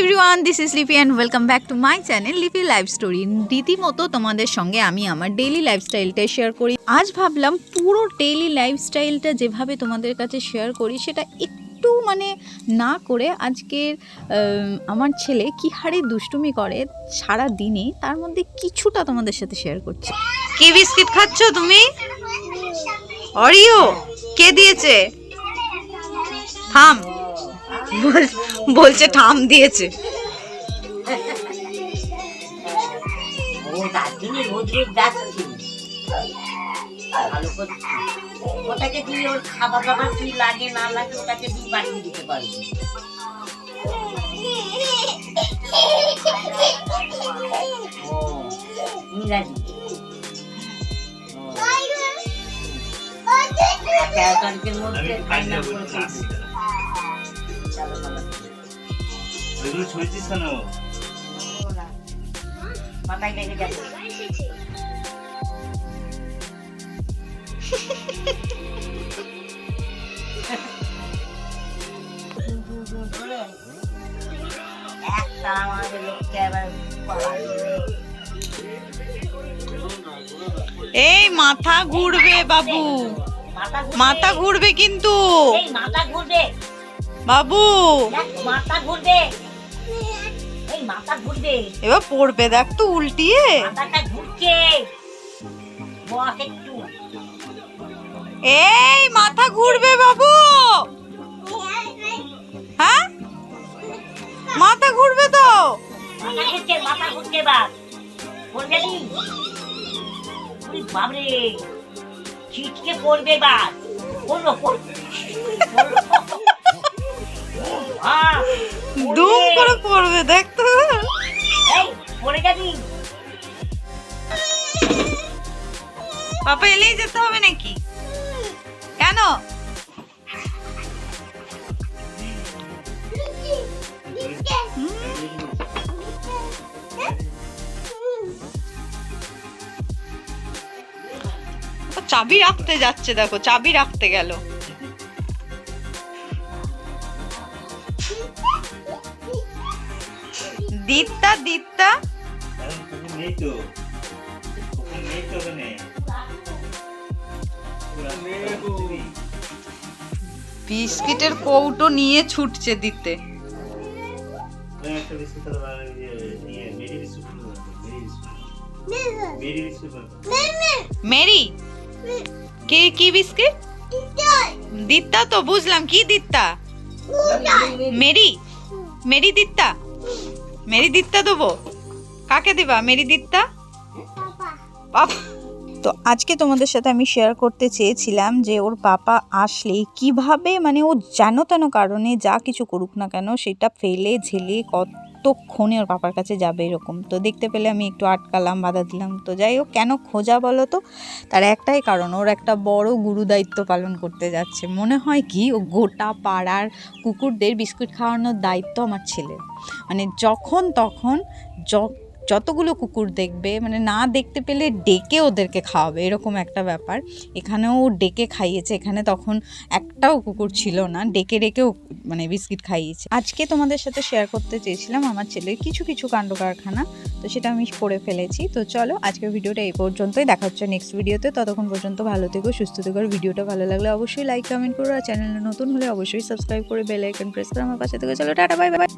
Everyone this is Lipi and welcome back to my channel Lipi life story রীতিমতো তোমাদের সঙ্গে আমি আমার ডেইলি লাইফস্টাইলটা শেয়ার করি। আজ ভাবলাম পুরো ডেইলি লাইফস্টাইলটা যেভাবে তোমাদের কাছে শেয়ার করি, সেটা একটু মানে না করে আজকের আমার ছেলে কি হারে দুষ্টুমি করে সারা দিনে তার মধ্যে কিছুটা তোমাদের সাথে শেয়ার করছি। কি বিস্কিট খাচ্ছ তুমি? অরিও কে দিয়েছে? থাম। বলছে থাম দিয়েছে। ওটাকে তুই ওর খাবার দাবার তুই লাগে না লাগে ওটাকে তুই বাড়িয়ে দিতে পারবি। ইংরাজি। তেরো তারিখের মধ্যে ছুঁয়েছিস কেন? লেগে যাবে একটা আমাদের লোককে এই মাথা ঘুরবে বাবু। মাথা ঘুরবে। কিন্তু। মাথা ঘুরবে। বাবু। মাথা ঘুরবে। এই মাথা ঘুরবে। এবার পড়বে দেখ তো উল্টিয়ে। মাথাটা ঘুরছে। বস একটু। এই মাথা ঘুরবে বাবু। হ্যাঁ? মাথা ঘুরবে তো। মাথা ঘুরছে মাথা ঘুরছে নি বাবরে ছিটকে পড়বে এবার। পড়ল দুম করে পড়বে দেখ তো। পড়ে যাবি পাপা এলেই যেতে হবে নাকি? কেন? চাবি রাখতে যাচ্ছে দেখো চাবি রাখতে গেল। দিত্তা দিত্তা বিস্কিটের কৌটো নিয়ে ছুটছে দিতে। মেরি কি কি বিস্কিট দিত্তা তো বুঝলাম কি দিত্তা। মেরি মেরি দিত্তা? মেরি দিত্তা দেবো? কাকে দিবা মেরি দিত্তা তো আজকে তোমাদের সাথে আমি শেয়ার করতে চেয়েছিলাম যে ওর পাপা আসলে কীভাবে মানে ও যেন তেন কারণে যা কিছু করুক না কেন সেটা ফেলে, ঝেলে কতক্ষণে ওর পাপার কাছে যাবে এরকম? তো দেখতে পেলে আমি একটু আটকালাম, বাধা দিলাম। তো যাই হোক, কেন খোঁজা বলো তো? তার একটাই কারণ, ওর একটা বড় গুরু দায়িত্ব পালন করতে যাচ্ছে। মনে হয় কি, ও গোটা পাড়ার কুকুরদের বিস্কুট খাওয়ানোর দায়িত্ব আমার ছেলের। মানে যখন তখন য- যতগুলো কুকুর দেখবে মানে না দেখতে পেলে ডেকে ওদেরকে খাওয়াবে, এরকম একটা ব্যাপার। এখানেও ডেকে খাইয়েছে, এখানে তখন একটাও কুকুর ছিল না, ডেকে ডেকেও মানে বিস্কিট খাইয়েছে। আজকে তোমাদের সাথে শেয়ার করতে চেয়েছিলাম আমার ছেলের কিছু কিছু কাণ্ড কারখানা তো সেটা আমি করে ফেলেছি। তো চলো, আজকের ভিডিওটা এই পর্যন্তই, দেখা হচ্ছে নেক্সট ভিডিওতে ততক্ষণ পর্যন্ত ভালো থেকো, সুস্থ থেকো ভিডিওটা ভালো লাগলে অবশ্যই লাইক কমেন্ট করো, আর চ্যানেলে নতুন হলে অবশ্যই সাবস্ক্রাইব করে বেল আইকন প্রেস করে আমার পাশে থেকে। চলো, টাটা বাই বাই